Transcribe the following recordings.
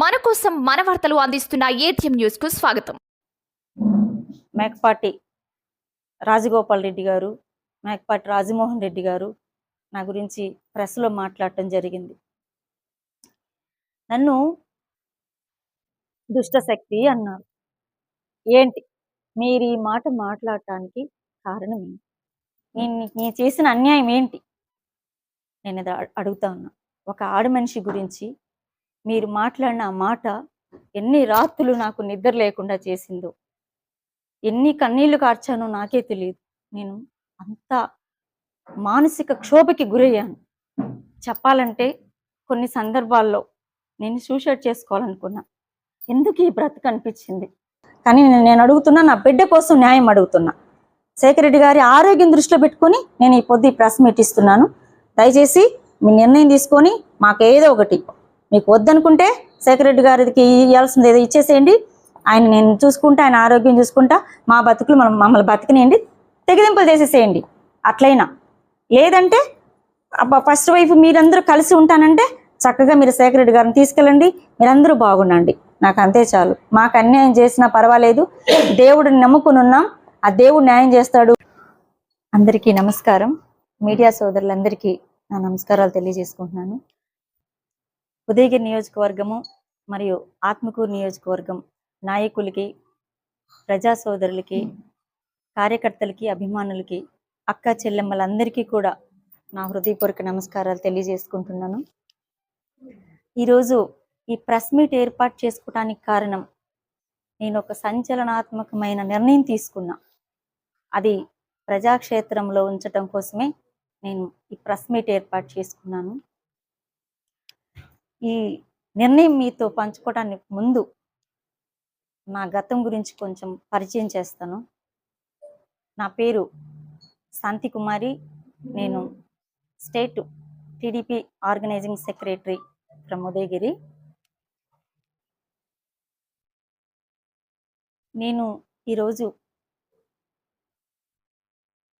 మన కోసం మన వార్తలు అందిస్తున్న ఏటీఎం న్యూస్కు స్వాగతం. మేకపాటి రాజగోపాల్ రెడ్డి గారు మేకపాటి రాజమోహన్ రెడ్డి గారు నా గురించి ప్రెస్లో మాట్లాడటం జరిగింది. నన్ను దుష్టశక్తి అన్నారు. ఏంటి? మీరు ఈ మాట మాట్లాడటానికి కారణం ఏంటి? నేను నేను చేసిన అన్యాయం ఏంటి? నేను ఇది అడుగుతా ఉన్నా. ఒక ఆడ మనిషి గురించి మీరు మాట్లాడిన ఆ మాట ఎన్ని రాత్రులు నాకు నిద్ర లేకుండా చేసిందో ఎన్ని కన్నీళ్ళు కార్చానో నాకే తెలియదు నేను అంత మానసిక క్షోభకి గురయ్యాను. చెప్పాలంటే కొన్ని సందర్భాల్లో నేను సూసైడ్ చేసుకోవాలనుకున్నా. ఎందుకు ఈ బ్రతుకు అనిపించింది? కానీ నేను- నేను అడుగుతున్నా నా బిడ్డ కోసం న్యాయం అడుగుతున్నా. శేఖర్ రెడ్డి గారి ఆరోగ్యం దృష్టిలో పెట్టుకొని నేను ఈ పొద్దు ఈ ప్రెస్ మీట్ ఇస్తున్నాను. దయచేసి మీ నిర్ణయం తీసుకొని మాకు ఏదో ఒకటి మీకు వద్దనుకుంటే సెక్రటరీ గారికి ఇవ్వాల్సింది ఏదో ఇచ్చేసేయండి. ఆయన నేను చూసుకుంటా ఆయన ఆరోగ్యం చూసుకుంటా మా బతుకులు మనం మమ్మల్ని బతికినేయండి. తెగదింపులు చేసేసేయండి. అట్లయినా లేదంటే ఫస్ట్ వైఫ్ మీరందరూ కలిసి ఉంటానంటే చక్కగా మీరు శేఖర్ గారిని తీసుకెళ్ళండి. మీరందరూ బాగుండండి. నాకు అంతే చాలు. మాకు అన్యాయం చేసినా పర్వాలేదు. దేవుడిని నమ్ముకుని ఉన్నాం. ఆ దేవుడు న్యాయం చేస్తాడు. అందరికీ నమస్కారం. మీడియా సోదరులందరికీ నా నమస్కారాలు తెలియజేసుకుంటున్నాను. ఉదయగిరి నియోజకవర్గము మరియు ఆత్మకూరు నియోజకవర్గం నాయకులకి ప్రజా సోదరులకి కార్యకర్తలకి అభిమానులకి అక్క చెల్లెమ్మలందరికీ కూడా నా హృదయపూర్వక నమస్కారాలు తెలియజేసుకుంటున్నాను. ఈరోజు ఈ ప్రెస్ మీట్ ఏర్పాటు చేసుకోవడానికి కారణం నేను ఒక సంచలనాత్మకమైన నిర్ణయం తీసుకున్నా. అది ప్రజాక్షేత్రంలో ఉంచటం కోసమే నేను ఈ ప్రెస్ మీట్ ఏర్పాటు చేసుకున్నాను. ఈ నిర్ణయం మీతో పంచుకోవడానికి ముందు నా గతం గురించి కొంచెం పరిచయం చేస్తాను. నా పేరు శాంతి కుమారి. నేను state TDP organising secretary from Udayagiri నేను ఈరోజు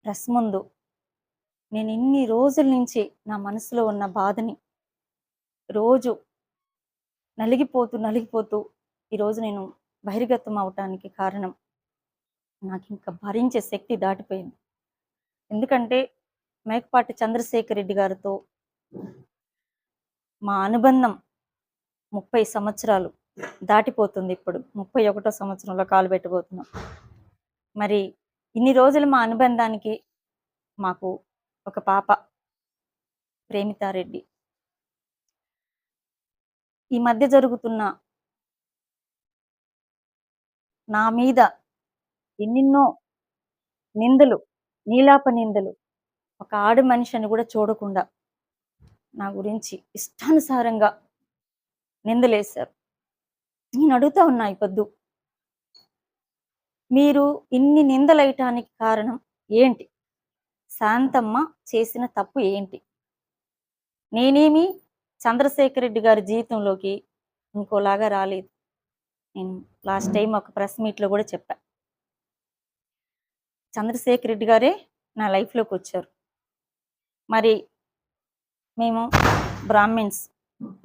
ప్రెస్ ముందు నేను ఇన్ని రోజుల నుంచి నా మనసులో ఉన్న బాధని రోజు నలిగిపోతూ నలిగిపోతూ ఈరోజు నేను బహిర్గతం అవటానికి కారణం నాకు ఇంకా భరించే శక్తి దాటిపోయింది. ఎందుకంటే మేకపాటి చంద్రశేఖర్ రెడ్డి గారితో మా అనుబంధం ముప్పై సంవత్సరాలు దాటిపోతుంది ఇప్పుడు. ముప్పై ఒకటో సంవత్సరంలో కాలు పెట్టబోతున్నాం. మరి ఇన్ని రోజులు మా అనుబంధానికి మాకు ఒక పాప ప్రేమితారెడ్డి. ఈ మధ్య జరుగుతున్న నా మీద ఎన్నెన్నో నిందలు నీలాప నిందలు ఒక ఆడు మనిషిని కూడా చూడకుండా నా గురించి ఇష్టానుసారంగా నిందలేశారు. నేను అడుగుతా ఉన్నా ఈ పొద్దు మీరు ఇన్ని నిందలయటానికి కారణం ఏంటి? శాంతమ్మ చేసిన తప్పు ఏంటి? నేనేమి చంద్రశేఖర్ రెడ్డి గారి జీవితంలోకి ఇంకోలాగా రాలేదు. నేను లాస్ట్ టైం ఒక ప్రెస్ మీట్లో కూడా చెప్పా. చంద్రశేఖర్ రెడ్డి గారే నా లైఫ్లోకి వచ్చారు. మరి మేము బ్రాహ్మిన్స్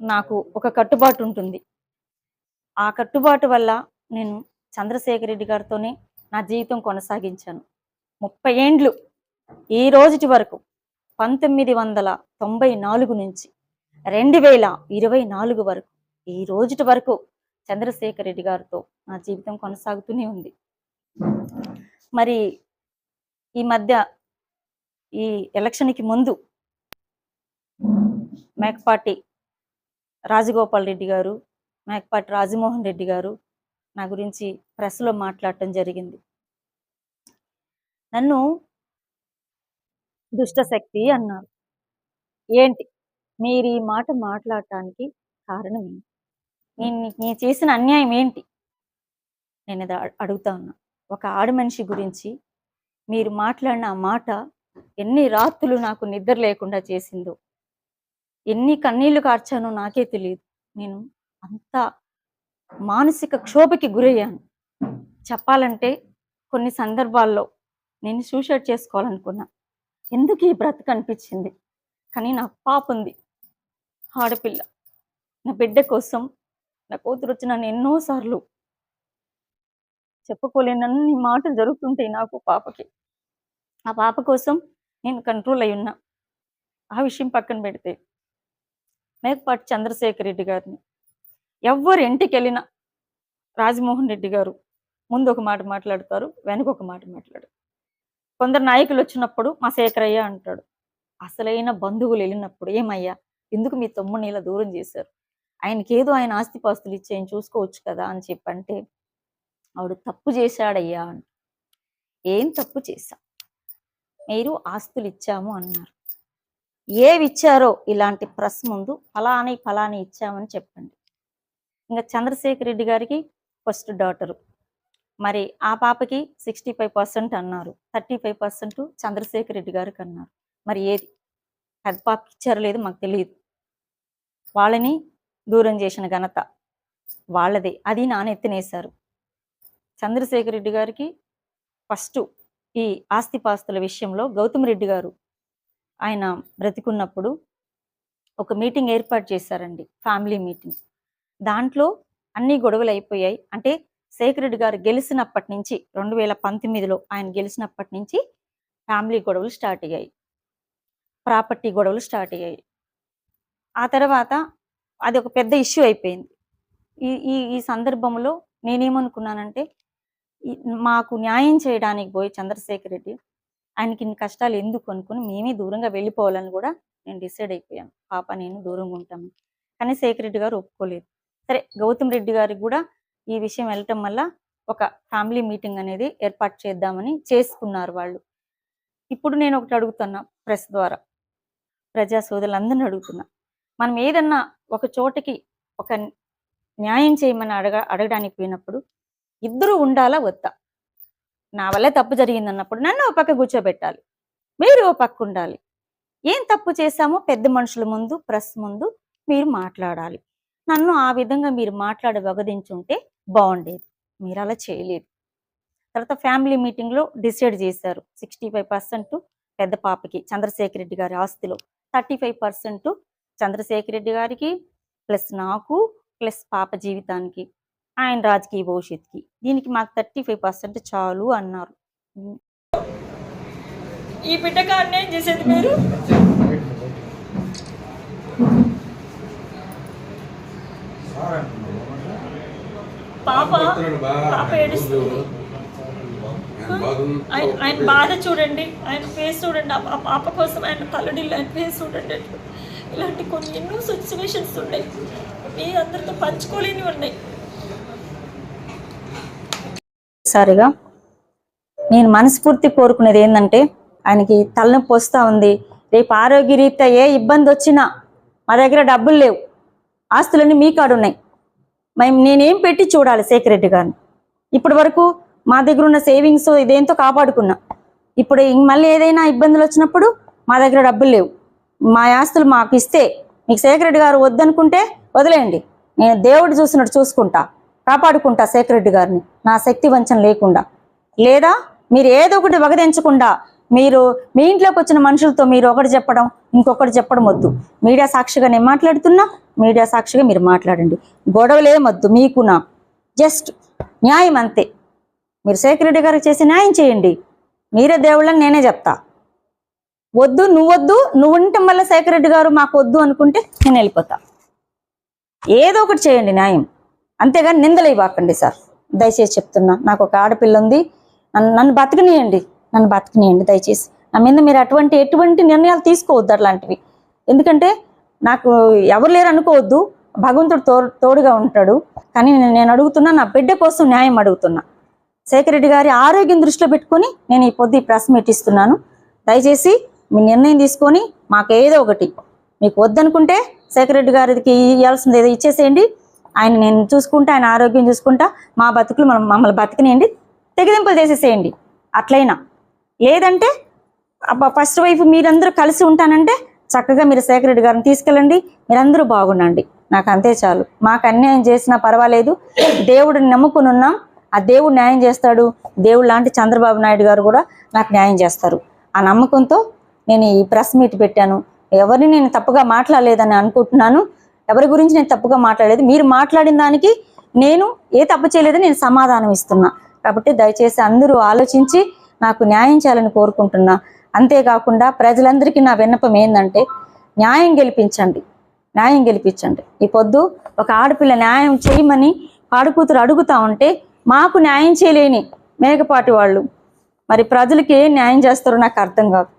నాకు ఒక కట్టుబాటు ఉంటుంది. ఆ కట్టుబాటు వల్ల నేను చంద్రశేఖర్ రెడ్డి గారితోనే నా జీవితం కొనసాగించాను. ముప్పై ఏండ్లు ఈ రోజుటి వరకు పంతొమ్మిది వందల తొంభై నాలుగు నుంచి రెండు వేల ఇరవై నాలుగు వరకు ఈ రోజుటి వరకు చంద్రశేఖర్ రెడ్డి గారితో నా జీవితం కొనసాగుతూనే ఉంది. మరి ఈ మధ్య ఈ ఎలక్షన్కి ముందు మేకపాటి రాజగోపాల్ రెడ్డి గారు మేకపాటి రాజమోహన్ రెడ్డి గారు నా గురించి ప్రెస్లో మాట్లాడటం జరిగింది. నన్ను దుష్టశక్తి అన్నారు. ఏంటి? మీరు ఈ మాట మాట్లాడటానికి కారణం ఏంటి? నేను నేను చేసిన అన్యాయం ఏంటి? నేను ఇది అడుగుతా ఉన్నా. ఒక ఆడ మనిషి గురించి మీరు మాట్లాడిన ఆ మాట ఎన్ని రాత్రులు నాకు నిద్ర లేకుండా చేసిందో ఎన్ని కన్నీళ్ళు కార్చానో నాకే తెలియదు. నేను అంత మానసిక క్షోభకి గురయ్యాను. చెప్పాలంటే కొన్ని సందర్భాల్లో నేను సూసైడ్ చేసుకోవాలనుకున్నా. ఎందుకు ఈ బ్రతుకు అనిపించింది? కానీ నాకు పాప ఉంది. ఆడపిల్ల. నా బిడ్డ కోసం నా కూతురు వచ్చి నన్ను ఎన్నోసార్లు చెప్పుకోలేనన్ని మాటలు జరుగుతుంటాయి నాకు పాపకి. ఆ పాప కోసం నేను కంట్రోల్ అయి ఉన్నా. ఆ విషయం పక్కన పెడితే మేకపాటి చంద్రశేఖర్ రెడ్డి గారిని ఎవ్వరు ఇంటికి వెళ్ళినా రాజమోహన్ రెడ్డి గారు ముందు ఒక మాట మాట్లాడతారు వెనక ఒక మాట మాట్లాడతారు కొందరు నాయకులు వచ్చినప్పుడు మా శేఖరయ్య అంటాడు అసలైన బంధువులు వెళ్ళినప్పుడు ఏమయ్యా? ఎందుకు మీ తమ్ముడిని ఇలా దూరం చేశారు? ఆయనకి ఏదో ఆయన ఆస్తిపాస్తులు ఇచ్చి ఆయన చూసుకోవచ్చు కదా అని చెప్పంటే ఆవిడ తప్పు చేశాడయ్యా అంట. ఏం తప్పు చేశా మీరు ఆస్తులు ఇచ్చాము అన్నారు. ఏవి ఇచ్చారో ఇలాంటి ప్రెస్ ముందు ఫలాని ఫలాని ఇచ్చామని చెప్పండి. ఇంకా చంద్రశేఖర్ రెడ్డి గారికి ఫస్ట్ డాటరు. మరి ఆ పాపకి సిక్స్టీ ఫైవ్ పర్సెంట్ అన్నారు. Thirty five percent Chandrasekhar Reddy గారికి అన్నారు. మరి ఏది? పెద్ద పాపకి ఇచ్చారో లేదు మాకు తెలియదు వాళ్ళని దూరం చేసిన ఘనత వాళ్ళదే. అది నానెత్తినేశారు చంద్రశేఖర్ రెడ్డి గారికి ఫస్ట్ ఈ ఆస్తిపాస్తుల విషయంలో గౌతమ్ రెడ్డి గారు ఆయన బ్రతికున్నప్పుడు ఒక మీటింగ్ ఏర్పాటు చేశారండి ఫ్యామిలీ మీటింగ్. దాంట్లో అన్ని గొడవలు అయిపోయాయి. అంటే శేఖర్ గారు గెలిచినప్పటి నుంచి రెండు వేల పంతొమ్మిదిలో ఆయన గెలిచినప్పటి నుంచి ఫ్యామిలీ గొడవలు స్టార్ట్ అయ్యాయి. ప్రాపర్టీ గొడవలు స్టార్ట్ అయ్యాయి. ఆ తర్వాత అది ఒక పెద్ద ఇష్యూ అయిపోయింది. ఈ ఈ ఈ సందర్భంలో నేనేమనుకున్నానంటే మాకు న్యాయం చేయడానికి పోయి చంద్రశేఖర్ రెడ్డి ఆయనకి ఇన్ని కష్టాలు ఎందుకు అనుకుని మేమే దూరంగా వెళ్ళిపోవాలని కూడా నేను డిసైడ్ అయిపోయాను. పాప నేను దూరంగా ఉంటాను కానీ శేఖర్ రెడ్డి గారు ఒప్పుకోలేదు. సరే గౌతమ్ రెడ్డి గారికి కూడా ఈ విషయం వెళ్ళటం వల్ల ఒక ఫ్యామిలీ మీటింగ్ అనేది ఏర్పాటు చేద్దామని చేసుకున్నారు వాళ్ళు. ఇప్పుడు నేను ఒకటి అడుగుతున్నా ప్రెస్ ద్వారా. ప్రజా సోదరులందరినీ అడుగుతున్నా. మనం ఏదన్నా ఒక చోటకి ఒక న్యాయం చేయమని అడగ అడగడానికి పోయినప్పుడు ఇద్దరు ఉండాలా వద్దా? నా వల్లే తప్పు జరిగింది అన్నప్పుడు నన్ను ఒక పక్క కూర్చోబెట్టాలి. మీరు ఓ పక్క ఉండాలి. ఏం తప్పు చేశామో పెద్ద మనుషుల ముందు ప్రెస్ ముందు మీరు మాట్లాడాలి. నన్ను ఆ విధంగా మీరు మాట్లాడి వగదించుంటే బాగుండేది మీరు అలా చేయలేదు. తర్వాత ఫ్యామిలీ మీటింగ్లో డిసైడ్ చేశారు. సిక్స్టీ ఫైవ్ పర్సెంట్ పెద్ద పాపకి చంద్రశేఖర్ రెడ్డి గారి ఆస్తిలో. Thirty five percent Chandrasekhar Reddy గారికి ప్లస్ నాకు ప్లస్ పాప జీవితానికి ఆయన రాజకీయ భవిష్యత్తుకి. దీనికి మాకు థర్టీ ఫైవ్ పర్సెంట్ చాలు అన్నారు. ఈ బిడ్డకు అన్యాయం చేసేది మీరు? పాప పాప ఏడుస్తుంది. ఆయన ఆయన బాధ చూడండి. ఆయన ఫేస్ చూడండి. ఆ పాప కోసం ఆయన కలడిల్లు ఆయన ఫేస్ చూడండి. ఇలాంటి కొన్ని ఎన్నో సిచ్యువేషన్స్ ఉన్నాయి. మీ అందరితో పంచుకోలేనివి ఉన్నాయి. సారిగా? నేను మనస్ఫూర్తి కోరుకునేది ఏంటంటే ఆయనకి తలనొప్పి వస్తూ ఉంది. రేపు ఆరోగ్య రీత్యా ఏ ఇబ్బంది వచ్చినా మా దగ్గర డబ్బులు లేవు. ఆస్తులన్నీ మీ కాడున్నాయి. మేము నేనేం పెట్టి చూడాలి శేఖర్ రెడ్డి గారిని ఇప్పటి వరకు మా దగ్గర ఉన్న సేవింగ్స్ ఇదేంతో కాపాడుకున్నా. ఇప్పుడు ఇంక మళ్ళీ ఏదైనా ఇబ్బందులు వచ్చినప్పుడు మా దగ్గర డబ్బులు లేవు. మా ఆస్తులు మాకు ఇస్తే మీకు శేఖర్ రెడ్డి గారు వద్దనుకుంటే వదిలేయండి. నేను దేవుడు చూసినట్టు చూసుకుంటా కాపాడుకుంటా శేఖర్ రెడ్డి గారిని. నా శక్తి వంచన లేకుండా. లేదా మీరు ఏదో ఒకటి వగదించకుండా మీరు మీ ఇంట్లోకి వచ్చిన మనుషులతో మీరు ఒకటి చెప్పడం ఇంకొకటి చెప్పడం వద్దు. మీడియా సాక్షిగా నేను మాట్లాడుతున్నా మీడియా సాక్షిగా మీరు మాట్లాడండి. గొడవలే వద్దు మీకు నాకు. జస్ట్ న్యాయం అంతే. మీరు శేఖర్ రెడ్డి గారికి చేసి న్యాయం చేయండి. మీరే దేవుళ్ళని నేనే చెప్తా. వద్దు నువ్వొద్దు నువ్వు ఉండటం వల్ల శేఖర్ రెడ్డి గారు మాకు వద్దు అనుకుంటే నేను వెళ్ళిపోతా. ఏదో ఒకటి చేయండి న్యాయం. అంతేగాని నిందలు ఇవ్వకండి సార్. దయచేసి చెప్తున్నా నాకు ఒక ఆడపిల్ల ఉంది. నన్ను నన్ను బతకనియండి. నన్ను బతకనియండి దయచేసి. నా మీద మీరు అటువంటి ఎటువంటి నిర్ణయాలు తీసుకోవద్దు అట్లాంటివి. ఎందుకంటే నాకు ఎవరు లేరు అనుకోవద్దు. భగవంతుడు తో తోడుగా ఉంటాడు. కానీ నేను అడుగుతున్నా నా బిడ్డ కోసం న్యాయం అడుగుతున్నా. శేఖరెడ్డి గారి ఆరోగ్యం దృష్టిలో పెట్టుకొని నేను ఈ పొద్దు ఈ ప్రెస్ మీట్ ఇస్తున్నాను. దయచేసి మీ నిర్ణయం తీసుకొని మాకు ఏదో ఒకటి మీకు వద్దనుకుంటే శేఖర్ రెడ్డి గారికి ఇవ్వాల్సింది ఏదో ఇచ్చేసేయండి. ఆయన నేను చూసుకుంటా ఆయన ఆరోగ్యం చూసుకుంటా మా బతుకులు మనం మమ్మల్ని బతికినేయండి. తెగదింపులు చేసేసేయండి. అట్లయినా లేదంటే ఫస్ట్ వైఫ్ మీరందరూ కలిసి ఉంటానంటే చక్కగా మీరు శేఖర్ రెడ్డి గారిని తీసుకెళ్ళండి మీరందరూ బాగుండండి. నాకు అంతే చాలు. మాకు అన్యాయం చేసినా పర్వాలేదు. దేవుడిని నమ్ముకుని ఉన్నాం ఆ దేవుడు న్యాయం చేస్తాడు. దేవుడు లాంటి చంద్రబాబు నాయుడు గారు కూడా నాకు న్యాయం చేస్తారు. ఆ నమ్మకంతో నేను ఈ ప్రెస్ మీట్ పెట్టాను. ఎవరిని నేను తప్పుగా మాట్లాడలేదని అనుకుంటున్నాను. ఎవరి గురించి నేను తప్పుగా మాట్లాడలేదు. మీరు మాట్లాడిన దానికి నేను ఏ తప్పు చేయలేదని నేను సమాధానం ఇస్తున్నా. కాబట్టి దయచేసి అందరూ ఆలోచించి నాకు న్యాయం చేయాలని కోరుకుంటున్నా. అంతేకాకుండా ప్రజలందరికీ నా విన్నపం ఏంటంటే న్యాయం గెలిపించండి. న్యాయం గెలిపించండి. ఈ పొద్దు ఒక ఆడపిల్ల న్యాయం చేయమని ఆడకూతురు అడుగుతా ఉంటే మాకు న్యాయం చేయలేని మేకపాటి వాళ్ళు. మరి ప్రజలకి ఏం న్యాయం చేస్తారో నాకు అర్థం కాదు.